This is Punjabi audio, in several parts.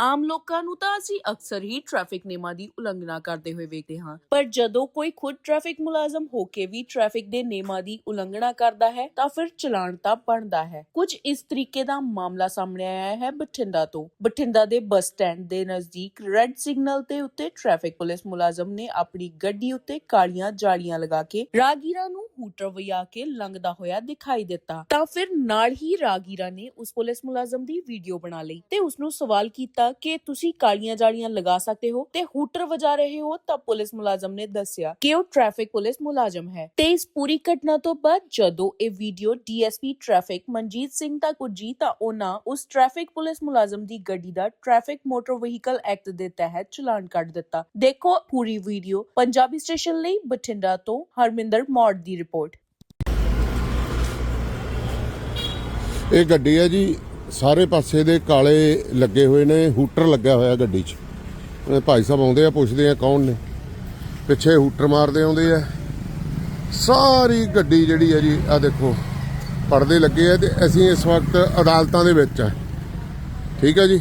ਆਮ ਲੋਕਾਂ ਨੂੰ ਤਾਂ ਅਸੀਂ ਅਕਸਰ ਹੀ ਟ੍ਰੈਫਿਕ ਨਿਯਮਾਂ ਦੀ ਉਲੰਘਣਾ ਕਰਦੇ ਹੋਏ ਵੇਖਦੇ ਹਾਂ। ਪਰ ਜਦੋਂ ਕੋਈ ਖੁਦ ਟ੍ਰੈਫਿਕ ਮੁਲਾਜ਼ਮ ਹੋ ਕੇ ਵੀ ਟ੍ਰੈਫਿਕ ਦੇ ਨਿਯਮਾਂ ਦੀ ਉਲੰਘਣਾ ਕਰਦਾ ਹੈ, ਤਾਂ ਫਿਰ ਚਲਾਨ ਤਾਂ ਬਣਦਾ ਹੈ। ਕੁਝ ਇਸ ਤਰੀਕੇ ਦਾ ਮਾਮਲਾ ਸਾਹਮਣੇ ਆਇਆ ਹੈ ਬਠਿੰਡਾ ਤੋਂ। ਬਠਿੰਡਾ ਦੇ ਬੱਸ ਸਟੈਂਡ ਦੇ ਨਜ਼ਦੀਕ ਰੈੱਡ ਸਿਗਨਲ ਤੇ ਉੱਤੇ ਟ੍ਰੈਫਿਕ ਪੁਲਿਸ ਮੁਲਾਜ਼ਮ ਨੇ ਆਪਣੀ ਗੱਡੀ ਉੱਤੇ ਕਾਲੀਆਂ ਜਾਲੀਆਂ ਲਗਾ ਕੇ ਰਾਗੀਰਾ ਨੂੰ ਹੂਟਰ ਵਜਾ ਕੇ ਲੰਘਦਾ ਹੋਇਆ ਦਿਖਾਈ ਦਿੱਤਾ। ਤਾਂ ਫਿਰ ਨਾਲ ਹੀ ਰਾਗੀਰਾ ਨੇ ਉਸ ਪੁਲਿਸ ਮੁਲਾਜ਼ਮ ਦੀ ਵੀਡੀਓ ਬਣਾ ਲਈ ਤੇ ਉਸ ਨੂੰ ਸਵਾਲ ਕੀਤਾ ਕਿ ਤੁਸੀਂ ਕਾਲੀਆਂ ਜਾਲੀਆਂ ਲਗਾ ਸਕਦੇ ਹੋ ਤੇ ਹੂਟਰ ਵਜਾ ਰਹੇ ਹੋ ਤਾਂ ਪੁਲਿਸ ਮੁਲਾਜ਼ਮ ਨੇ ਦੱਸਿਆ ਕਿ ਉਹ ਟ੍ਰੈਫਿਕ ਪੁਲਿਸ ਮੁਲਾਜ਼ਮ ਹੈ। ਤੇ ਇਸ ਪੂਰੀ ਘਟਨਾ ਤੋਂ ਬਾਅਦ ਜਦੋਂ ਇਹ video DSP traffic Manjeet Singh ਤੱਕ ਪੁੱਜੀ ਤਾਂ ਉਹਨਾਂ ਉਸ ਟ੍ਰੈਫਿਕ ਪੁਲਿਸ ਮੁਲਾਜ਼ਮ ਦੀ ਗੱਡੀ ਦਾ ਟ੍ਰੈਫਿਕ ਮੋਟਰ ਵਹੀਕਲ ਐਕਟ ਦੇ ਤਹਿਤ ਚਲਾਨ ਕੱਟ ਦਿੱਤਾ। ਦੇਖੋ ਪੂਰੀ ਵੀਡੀਓ ਪੰਜਾਬੀ ਸਟੇਸ਼ਨ ਲਈ ਬਠਿੰਡਾ ਤੋਂ ਹਰਮਿੰਦਰ ਮੌੜ ਦੀ ਰਿਪੋਰਟ। ਇਹ ਗੱਡੀ ਹੈ ਜੀ ਸਾਰੇ ਪਾਸੇ ਦੇ ਕਾਲੇ ਲੱਗੇ ਹੋਏ ਨੇ, ਹੂਟਰ ਲੱਗਿਆ ਹੋਇਆ ਗੱਡੀ 'ਚ। ਇਹ ਭਾਈ ਸਾਹਿਬ ਆਉਂਦੇ ਆ, ਪੁੱਛਦੇ ਆ ਕੌਣ ਨੇ। ਪਿੱਛੇ ਹੂਟਰ ਮਾਰਦੇ ਆਉਂਦੇ ਆ। ਸਾਰੀ ਗੱਡੀ ਜਿਹੜੀ ਹੈ ਜੀ ਆ ਦੇਖੋ, ਪਰਦੇ ਲੱਗੇ ਆ ਤੇ ਅਸੀਂ ਇਸ ਵਕਤ ਅਦਾਲਤਾਂ ਦੇ ਵਿੱਚ ਆ। ਠੀਕ ਹੈ ਜੀ?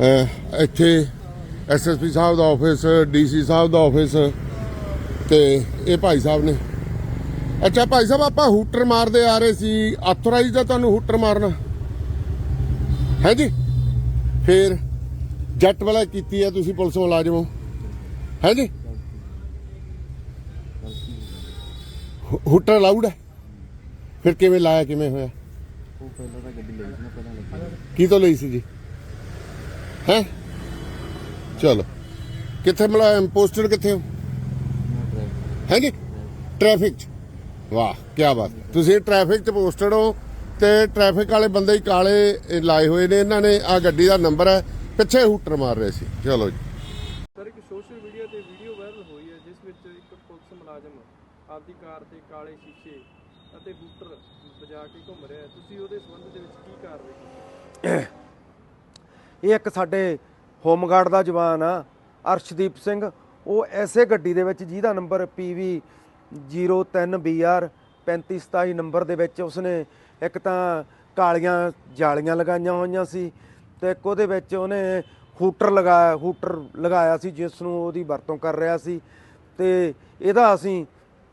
ਅਹ ਇੱਥੇ ਐਸਐਸਪੀ ਸਾਹਿਬ ਦਾ ਆਫਿਸ ਡੀਸੀ ਸਾਹਿਬ ਦਾ ਆਫਿਸ ਤੇ ਇਹ ਭਾਈ ਸਾਹਿਬ ਨੇ ਅੱਛਾ ਭਾਈ ਸਾਹਿਬ ਆਪਾਂ ਹੂਟਰ ਮਾਰਦੇ ਆ ਰਹੇ ਸੀ। ਆਥੋਰਾਈਜ਼ ਦਾ ਤੁਹਾਨੂੰ ਹੂਟਰ ਮਾਰਨਾ। ਹੈ ਜੀ? ਫੇਰ ਜੱਟ ਵਾਲਾ ਕੀਤੀ ਹੈ ਤੁਸੀਂ ਪੁਲਿਸ ਮੁਲਾਜ਼ਮ ਹੋ। ਹੈ ਜੀ? ਹੂਟਰ ਲਾਊਡ ਹੈ? ਫਿਰ ਕਿਵੇਂ ਲਾਇਆ ਕਿਵੇਂ ਹੋਇਆ? ਉਹ ਪਹਿਲਾਂ ਤਾਂ ਗੱਡੀ ਲਈ ਸੀ ਨਾ ਪਤਾ ਲੱਗਿਆ ਕੀ ਤੋਂ ਲਈ ਸੀ ਜੀ? ਹੈ? ਚਲੋ। ਕਿੱਥੇ ਮੁਲਾਜ਼ਮ ਪੋਸਟਡ ਕਿੱਥੇ ਹੋ? ਹੈ ਜੀ? ਟ੍ਰੈਫਿਕ ਚ। ਵਾਹ ਕੀ ਬਾਤ ਤੁਸੀਂ ਟ੍ਰੈਫਿਕ ਚ ਪੋਸਟਡ ਹੋ ਤੇ ਟ੍ਰੈਫਿਕ ਵਾਲੇ ਬੰਦੇ ਹੀ ਕਾਲੇ ਲਾਏ ਹੋਏ ਨੇ ਇਹਨਾਂ ਨੇ ਆ ਗੱਡੀ ਦਾ ਨੰਬਰ ਹੈ ਪਿੱਛੇ ਹੂਟਰ ਮਾਰ ਰਹੇ ਸੀ। ਚਲੋ ਜੀ। ਸਰ ਇੱਕ ਸੋਸ਼ਲ ਮੀਡੀਆ ਤੇ ਵੀਡੀਓ ਵਾਇਰਲ ਹੋਈ ਹੈ ਜਿਸ ਵਿੱਚ ਇੱਕ ਪੁਲਿਸ ਮੁਲਾਜ਼ਮ ਆਪਦੀ ਕਾਰ ਦੇ ਕਾਲੇ ਸ਼ੀਸ਼ੇ ਅਤੇ ਬੂਟਰ ਵਜਾ ਕੇ ਘੁੰਮ ਰਿਹਾ ਹੈ। ਤੁਸੀਂ ਉਹਦੇ ਸੰਬੰਧ ਦੇ ਵਿੱਚ ਕੀ ਕਾਰਵਾਈ ਕੀਤੀ ਇਹ ਇੱਕ ਸਾਡੇ ਹੋਮਗਾਰਡ ਦਾ ਜਵਾਨ ਆ ਅਰਸ਼ਦੀਪ ਸਿੰਘ। ਉਹ ਐਸੇ ਗੱਡੀ ਦੇ ਵਿੱਚ ਜਿਹਦਾ ਨੰਬਰ PV 03BR 3527 ਨੰਬਰ ਦੇ ਵਿੱਚ ਉਸਨੇ ਇੱਕ ਤਾਂ ਕਾਲੀਆਂ ਜਾਲੀਆਂ ਲਗਾਈਆਂ ਹੋਈਆਂ ਸੀ ਤੇ ਇੱਕ ਉਹਦੇ ਵਿੱਚ ਉਹਨੇ ਹੂਟਰ ਲਗਾਇਆ ਹੂਟਰ ਲਗਾਇਆ ਸੀ ਜਿਸ ਨੂੰ ਉਹਦੀ ਵਰਤੋਂ ਕਰ ਰਿਹਾ ਸੀ ਤੇ ਇਹਦਾ ਅਸੀਂ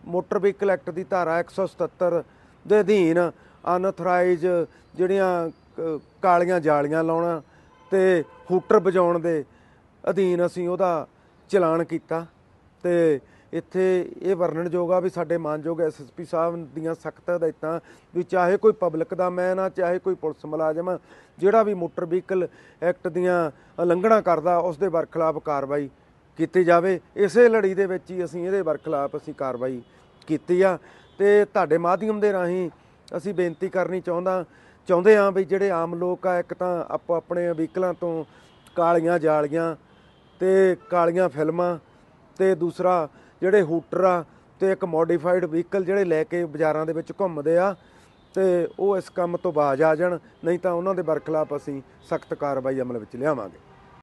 ਮੋਟਰ ਵਹੀਕਲ ਐਕਟ ਦੀ ਧਾਰਾ 177 ਦੇ ਅਧੀਨ ਅਨਥਰਾਈਜ਼ ਜਿਹੜੀਆਂ ਕ- ਕਾਲੀਆਂ ਜਾਲੀਆਂ ਲਾਉਣਾ ਤੇ ਹੂਟਰ ਵਜਾਉਣ ਦੇ ਅਧੀਨ ਅਸੀਂ ਉਹਦਾ ਚਲਾਨ ਕੀਤਾ ਤੇ ਇੱਥੇ ਇਹ ਵਰਣਨਯੋਗ ਆ ਵੀ ਸਾਡੇ ਮਾਨਯੋਗ ਐਸਐਸਪੀ ਸਾਹਿਬ ਦੀਆਂ ਸਖਤ ਹਦਾਇਤਾਂ ਵੀ ਚਾਹੇ ਕੋਈ ਪਬਲਿਕ ਦਾ ਮੈਨ ਆ ਚਾਹੇ ਕੋਈ ਪੁਲਿਸ ਮੁਲਾਜ਼ਮ ਆ, ਜਿਹੜਾ ਵੀ ਮੋਟਰ ਵਹੀਕਲ ਐਕਟ ਦੀਆਂ ਉਲੰਘਣਾ ਕਰਦਾ ਉਸ ਦੇ ਵਰਖਲਾਫ ਕਾਰਵਾਈ ਕੀਤੀ ਜਾਵੇ। ਇਸੇ ਲੜੀ ਦੇ ਵਿੱਚ ਹੀ ਅਸੀਂ ਇਹਦੇ ਵਰਖਲਾਫ ਅਸੀਂ ਕਾਰਵਾਈ ਕੀਤੀ ਆ। ਤੇ ਤੁਹਾਡੇ ਮਾਧਿਅਮ ਦੇ ਰਾਹੀਂ ਅਸੀਂ ਬੇਨਤੀ ਕਰਨੀ ਚਾਹੁੰਦਾ ਚਾਹੁੰਦੇ ਆ ਵੀ ਜਿਹੜੇ ਆਮ ਲੋਕ ਆ ਇੱਕ ਤਾਂ ਆਪੋ ਆਪਣੇ ਵਹੀਕਲਾਂ ਤੋਂ ਕਾਲੀਆਂ ਜਾਲੀਆਂ ਤੇ ਕਾਲੀਆਂ ਫਿਲਮਾਂ ਤੇ ਦੂਸਰਾ ਜਿਹੜੇ ਹੂਟਰ ਆ ਤੇ ਇੱਕ ਮੋਡੀਫਾਈਡ ਵਹੀਕਲ ਜਿਹੜੇ ਲੈ ਕੇ ਬਾਜ਼ਾਰਾਂ ਦੇ ਵਿੱਚ ਘੁੰਮਦੇ ਆ ਤੇ ਉਹ ਇਸ ਕੰਮ ਤੋਂ ਬਾਜ਼ ਆ ਜਾਣ, ਨਹੀਂ ਤਾਂ ਉਹਨਾਂ ਦੇ ਬਰਖਲਾਫ ਅਸੀਂ ਸਖਤ ਕਾਰਵਾਈ ਅਮਲ ਵਿੱਚ ਲਿਆਵਾਂਗੇ।